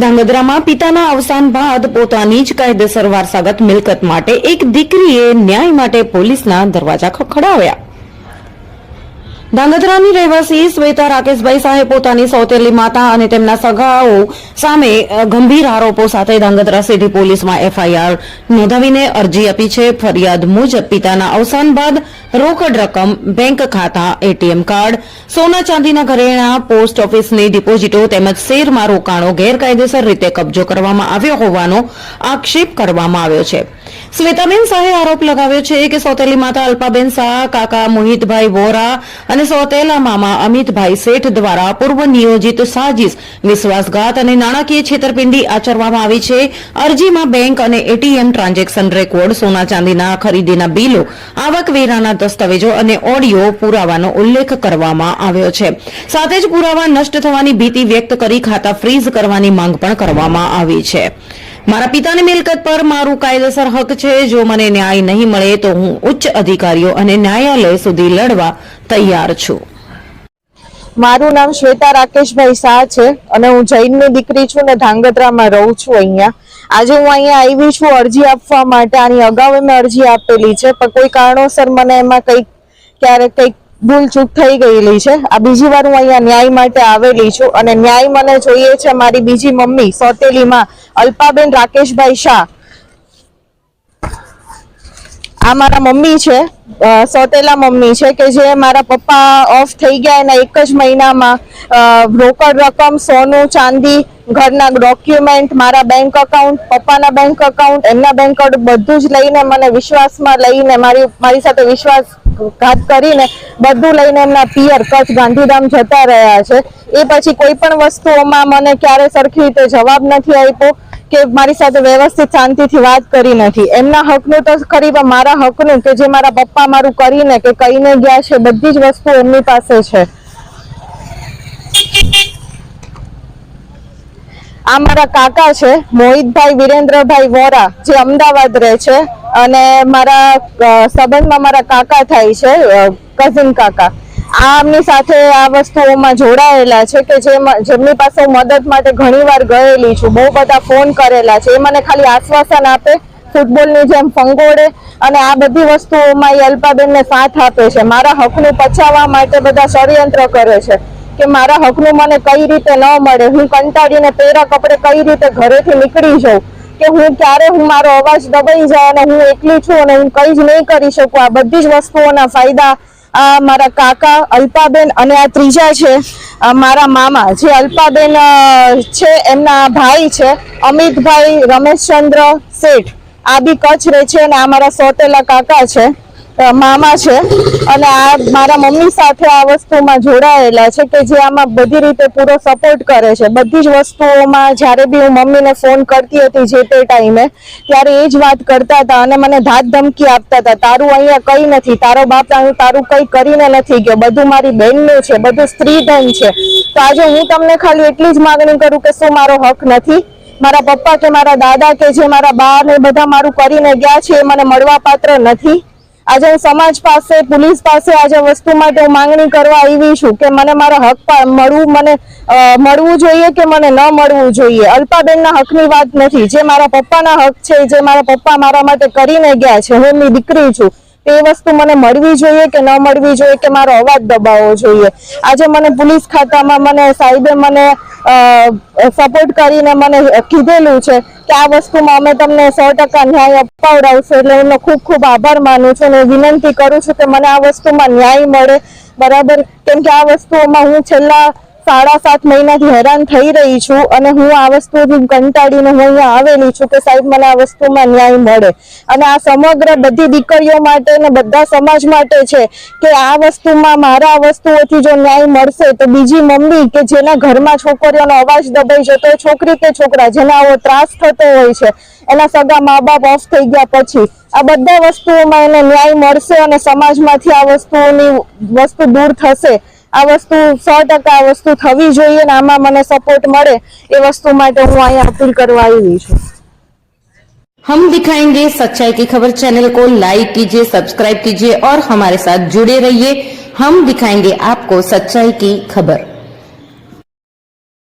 ધાંગધ્રામાં પિતાના અવસાન બાદ પોતાની જ કાયદેસર વારસાગત મિલકત માટે એક દીકરીએ ન્યાય માટે પોલીસના દરવાજા ખખડાવ્યા. ધાંગધ્રાની રહેવાસી શ્વેતા રાકેશભાઈ શાહે પોતાની સૌતેલી માતા અને તેમના સગાઓ સામે ગંભીર આરોપો સાથે ધાંગધ્રા સિટી પોલીસમાં એફઆઈઆર નોંધાવીને અરજી આપી છે. ફરિયાદ મુજબ પિતાના અવસાન બાદ રોકડ રકમ, બેંક ખાતા, એટીએમ કાર્ડ, સોના ચાંદીના ઘરેણા, પોસ્ટ ઓફિસની ડિપોઝિટો તેમજ શેરમાં રોકાણો ગેરકાયદેસર રીતે કબજો કરવામાં આવ્યો હોવાનો આક્ષેપ કરવામાં આવ્યો છે. શ્વેતાબેન શાહે આરોપ લગાવ્યો છે કે સોતેલી માતા અલ્પાબેન શાહ, કાકા મોહિતભાઈ વોરા અને સોતેલા મામા અમિતભાઈ શેઠ દ્વારા પૂર્વ નિયોજિત સાજીશ, વિશ્વાસઘાત અને નાણાકીય છેતરપિંડી આચરવામાં આવી છે. અરજીમાં બેંક અને એટીએમ ટ્રાન્ઝેક્શન રેકોર્ડ, સોના ચાંદીના ખરીદીના બિલો આવકવેરાના દસ્તાવેજો અને ઓડિયો પુરાવાનો ઉલ્લેખ કરવામાં આવ્યો છે. સાથે જ પુરાવા નષ્ટ થવાની ભીતિ વ્યક્ત કરી ખાતા ફ્રીઝ કરવાની માંગ પણ કરવામાં આવી છે. મારા પિતાની મિલકત પર મારું કાયદેસર હક છે. જો મને ન્યાય નહીં મળે તો હું ઉચ્ચ અધિકારીઓ અને ન્યાયાલય સુધી લડવા તૈયાર છું. મારું નામ શ્વેતા રાકેશભાઈ શાહ છે અને હું જૈનની દીકરી છું ને ધાંગધ્રામાં રહું છું અહીંયા. આજે હું અહીંયા આવી છું અરજી આપવા માટે. આની અગાઉ મેં અરજી આપેલી છે, પણ કોઈ કારણોસર મને એમાં કંઈક ક્યારેક કંઈક ભૂલ ચૂક થઈ ગયેલી છે. આ બીજી વાર હું અહીંયા ન્યાય માટે આવેલી છું અને ન્યાય મને જોઈએ છે મારી બીજી મમ્મી સોતેલીમાં અલ્પાબેન રાકેશભાઈ શાહ. આ મારા મમ્મી છે સોતેલા મમ્મી છે કે જે મારા પપ્પા ઓફ થઈ ગયા એના એક જ મહિનામાં રોકડ રકમ, સોનું, ચાંદી, ઘરના ડોક્યુમેન્ટ, મારા બેંક અકાઉન્ટ પપ્પાના બેંક અકાઉન્ટ એમના બેંક બધું જ લઈને મને વિશ્વાસમાં લઈને મારી મારી સાથે વિશ્વાસઘાત કરીને બધું લઈને એમના પિયર કચ્છ ગાંધીધામ જતા રહ્યા છે. એ પછી કોઈ પણ વસ્તુઓમાં મને ક્યારે સરખી રીતે જવાબ નથી આપ્યો કે મારી સાથે વ્યવસ્થિત શાંતિથી વાત કરી નથી. એમના હકનું તો ખરી મારા હકનું કે જે મારા પપ્પા મારું કરીને કે કહીને ગયા છે, બધી જ વસ્તુ એમની પાસે છે. આ મારા કાકા છે, મોહિતભાઈ, વિરેન્દ્રભાઈ વોરા, જે અમદાવાદ રહે છે. અને મારા સંબંધમાં મારા કાકા થાય છે કઝિન કાકા. આ આમની સાથે આ વસ્તુઓમાં જોડાયેલા છે કે જે જેમની પાસે હું મદદ માટે ઘણીવાર ગયેલી છું, બહુ બધા ફોન કરેલા છે. એ મને ખાલી આશ્વાસન આપે, ફૂટબોલની જેમ ફંગોળે અને આ બધી વસ્તુઓમાં એ અલ્પાબેનને સાથ આપે છે. મારા હકનું પચાવવા માટે બધા ષડયંત્ર કરે છે કે મારા હકનું મને કઈ રીતે ન મળે. હું કંટાળીને પહેરા કપડે કઈ રીતે ઘરેથી નીકળી જાઉં? કે હું ક્યારે હું મારો અવાજ દબાઈ જાય અને હું એકલી છું અને હું કઈ જ નહીં કરી શકું. આ બધી જ વસ્તુઓના ફાયદા, આ મારા કાકા અલ્પાબેન અને આ ત્રીજા છે મારા મામા. જે અલ્પાબેન છે, એમના ભાઈ છે, અમિતભાઈ રમેશચંદ્ર શેઠ. આ બી કચ્છ રહે છે અને આ મારા સોતેલા કાકા છે. મામા છે. અને આ મારા મમ્મી સાથે આ વસ્તુમાં જોડાયેલા છે કે જે આમાં બધી રીતે પૂરો સપોર્ટ કરે છે. બધી જ વસ્તુઓમાં જ્યારે બી હું મમ્મીને ફોન કરતી હતી જે તે ટાઈમે, ત્યારે એ જ વાત કરતા હતા અને મને ધાત ધમકી આપતા હતા. તારું અહીંયા કંઈ નથી. તારો બાપ હું તારું કંઈ કરીને નથી ગયો. બધું મારી બહેનનું છે. બધું સ્ત્રીધન છે. તો આજે હું તમને ખાલી એટલી જ માગણી કરું કે શું મારો હક નથી? મારા પપ્પા કે મારા દાદા કે જે મારા બા ને બધા મારું કરીને ગયા છે એ મને મળવા પાત્ર નથી? આજે હું સમાજ પાસે, પોલીસ પાસે આજે વસ્તુ માટે હું માંગણી કરવા આવી છું કે મને મારા હક મળવું, મને મળવું જોઈએ કે મને ન મળવું જોઈએ? અલ્પાબેનના હકની વાત નથી. જે મારા પપ્પાના હક છે, જે મારા પપ્પા મારા માટે કરીને ગયા છે, હું એમની દીકરી છું. તે વસ્તુ મને મળવી જોઈએ કે ન મળવી જોઈએ કે મારો અવાજ દબાવવો જોઈએ? આજે મને પોલીસ ખાતામાં મને સાહેબે મને સપોર્ટ કરીને મને કીધેલું છે કે આ વસ્તુમાં અમે તમને સો ટકા ન્યાય અપાવડાવશું એટલે એમનો ખૂબ ખૂબ આભાર માનું છું અને વિનંતી કરું છું કે મને આ વસ્તુમાં ન્યાય મળે. બરાબર? કેમ કે આ વસ્તુઓમાં હું છેલ્લા સાડા સાત મહિનાથી હેરાન થઈ રહી છું અને હું આ વસ્તુથી કંટાળીને હું અહીંયા આવેલી છું કે સાહેબ, મને આ વસ્તુમાં ન્યાય મળે. અને આ સમગ્ર બધી દીકરીઓ માટે ને બધા સમાજ માટે છે કે આ વસ્તુમાં મારા વસ્તુઓથી જો ન્યાય મળશે તો બીજી મમ્મી કે જેના ઘરમાં છોકરીઓનો અવાજ દબાઈ જતો છોકરી કે છોકરા જેને આવો ત્રાસ થતો હોય છે, એના સગા મા બાપ ઓફ થઈ ગયા પછી, આ બધા વસ્તુઓમાં એને ન્યાય મળશે અને સમાજમાંથી આ વસ્તુઓની વસ્તુ દૂર થશે. આ વસ્તુ સો ટકા આ વસ્તુ થવી જોઈએ ને આમાં મને સપોર્ટ મળે એ વસ્તુ માટે હું અહીંયા અપીલ કરવા આવી છું हम दिखाएंगे सच्चाई की खबर चैनल को लाइक कीजिए सब्सक्राइब कीजिए और हमारे साथ जुड़े रहिए हम दिखाएंगे आपको सच्चाई की खबर